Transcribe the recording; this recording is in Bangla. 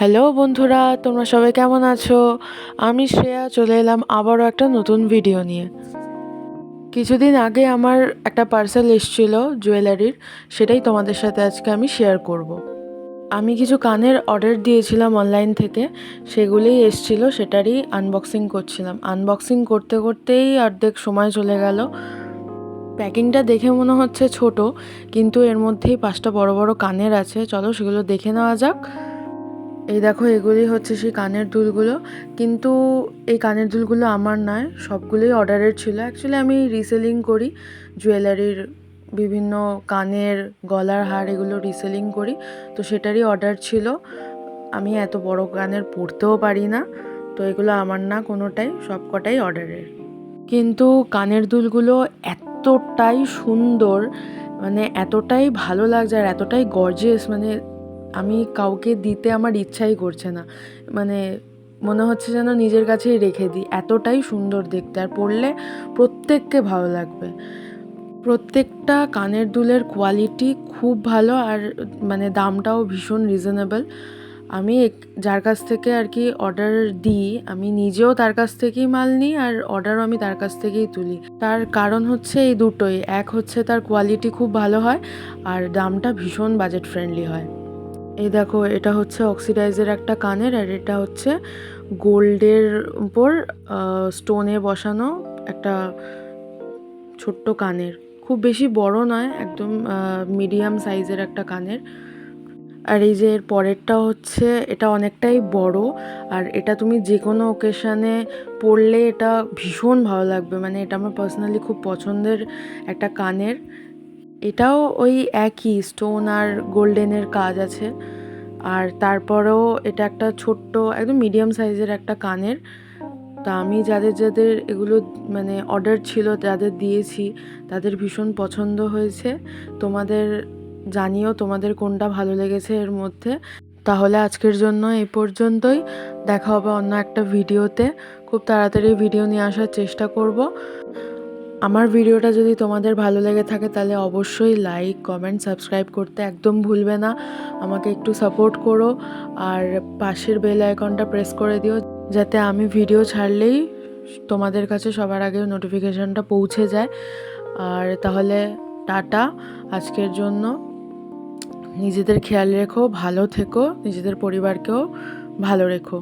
হ্যালো বন্ধুরা, তোমরা সবাই কেমন আছো? আমি শ্রেয়া, চলে এলাম আবারও একটা নতুন ভিডিও নিয়ে। কিছুদিন আগে আমার একটা পার্সেল এসেছিল জুয়েলারির সেটাই তোমাদের সাথে আজকে আমি শেয়ার করব। আমি কিছু কানের অর্ডার দিয়েছিলাম অনলাইন থেকে, সেগুলোই এসছিল, সেটারই আনবক্সিং করছিলাম। আনবক্সিং করতে করতেই অর্ধেক সময় চলে গেল। প্যাকিংটা দেখে মনে হচ্ছে ছোট, কিন্তু এর মধ্যেই পাঁচটা বড় বড় কানের আছে। চলো সেগুলো দেখে নেওয়া যাক। এই দেখো, এগুলি হচ্ছে সেই কানের দুলগুলো। কিন্তু এই কানের দুলগুলো আমার নয়, সবগুলোই অর্ডারের ছিল। অ্যাকচুয়ালি আমি রিসেলিং করি জুয়েলারির বিভিন্ন কানের, গলার হার এগুলো রিসেলিং করি। তো সেটারই অর্ডার ছিল। আমি এত বড় কানের পরতেও পারি না। তো এগুলো আমার না, কোনোটাই সব কটাই অর্ডারের। কিন্তু কানের দুলগুলো এতটাই সুন্দর মানে এতটাই ভালো লাগছে আর এতটাই গর্জিয়াস মানে আমি কাউকে দিতে আমার ইচ্ছাই করছে না। মানে মনে হচ্ছে যেন নিজের কাছেই রেখে দিই। এতটাই সুন্দর দেখতে। আর পরলে প্রত্যেককে ভালো লাগবে। প্রত্যেকটা কানের দুলের কোয়ালিটি খুব ভালো আর মানে দামটাও ভীষণ রিজনেবল আমি যার কাছ থেকে আর কি অর্ডার দিই, আমি নিজেও তার কাছ থেকেই মাল নিই আর অর্ডারও আমি তার কাছ থেকেই তুলি। তার কারণ হচ্ছে এই দুটোই। এক হচ্ছে তার কোয়ালিটি খুব ভালো হয় আর দামটা ভীষণ বাজেট ফ্রেন্ডলি হয়। এই দেখো, এটা হচ্ছে অক্সিডাইজের একটা কানের আর এটা হচ্ছে গোল্ডের উপর স্টোনে বসানো একটা ছোট্ট কানের। খুব বেশি বড় নয়, একদম মিডিয়াম সাইজের একটা কানের। আর এই যে এর পরেরটা হচ্ছে, এটা অনেকটাই বড় আর এটা তুমি যে কোনো ওকেশানে পরলে এটা ভীষণ ভালো লাগবে। মানে এটা আমার পার্সোনালি খুব পছন্দের একটা কানের। এটাও ওই একই স্টোন আর গোল্ডেনের কাজ আছে। আর তারপরেও এটা একটা ছোট্ট, একদম মিডিয়াম সাইজের একটা কানের। তা আমি যাদের যাদের এগুলো মানে অর্ডার ছিল যাদের দিয়েছি। তাদের ভীষণ পছন্দ হয়েছে। তোমাদের জানিও তোমাদের কোনটা ভালো লেগেছে এর মধ্যে। তাহলে আজকের জন্য এই পর্যন্তই। দেখা হবে অন্য একটা ভিডিওতে। খুব তাড়াতাড়ি ভিডিও নিয়ে আসার চেষ্টা করব। আমার ভিডিওটা যদি তোমাদের ভালো লেগে থাকে, তাহলে অবশ্যই লাইক কমেন্ট সাবস্ক্রাইব করতে একদম ভুলবে না। আমাকে একটু সাপোর্ট করো আর পাশের বেল আইকনটা প্রেস করে দিও, যাতে আমি ভিডিও ছাড়লেই তোমাদের কাছে সবার আগে নোটিফিকেশানটা পৌঁছে যায়। আর তাহলে টাটা, আজকের জন্য। নিজেদের খেয়াল রেখো, ভালো থেকো, নিজেদের পরিবারকেও ভালো রেখো।